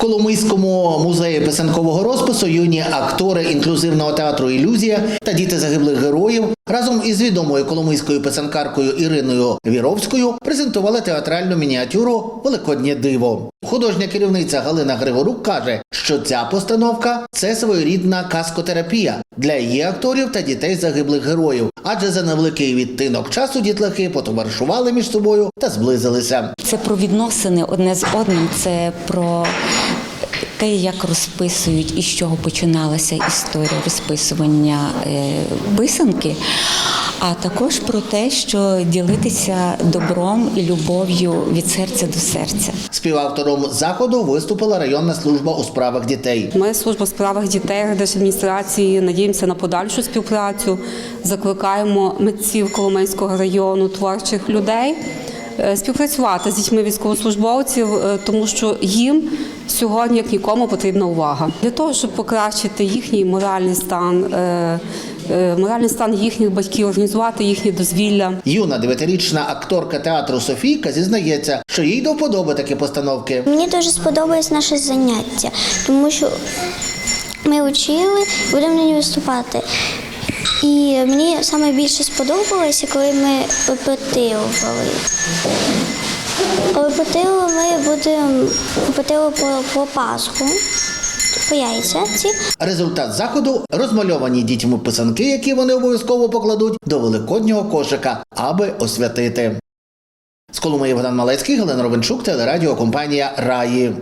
Коломийському музеї писанкового розпису юні актори інклюзивного театру Ілюзія та діти загиблих героїв разом із відомою коломийською писанкаркою Іриною Віровською презентували театральну мініатюру Великоднє диво. Художня керівниця Галина Григорук каже, що ця постановка це своєрідна каскотерапія для її акторів та дітей загиблих героїв, адже за невеликий відтинок часу дітлахи потоваришували між собою та зблизилися. Це про відносини одне з одним, це про те, як розписують і з чого починалася історія розписування е, писанки, а також про те, що ділитися добром і любов'ю від серця до серця. Співавтором заходу виступила районна служба у справах дітей. Ми служба у справах дітей адміністрації надіємося на подальшу співпрацю. Закликаємо митців Коломийського району, творчих людей співпрацювати з дітьми військовослужбовців, е, тому що їм сьогодні як нікому потрібна увага для того, щоб покращити їхній моральний стан, е, е, моральний стан їхніх батьків, організувати їхнє дозвілля. Юна дев'ятирічна акторка театру Софійка зізнається, що їй до вподоби такі постановки. Мені дуже сподобалось наше заняття, тому що ми вчили, будемо на ній виступати. І мені саме більше сподобалося, коли ми опитували. Опитили ми будемо опитили по, по Пасху. Результат заходу розмальовані дітьми писанки, які вони обов'язково покладуть до великоднього кошика, аби освятити. З Коломиї Богдан Малецький, Галина Ровенчук, телерадіокомпанія Раї.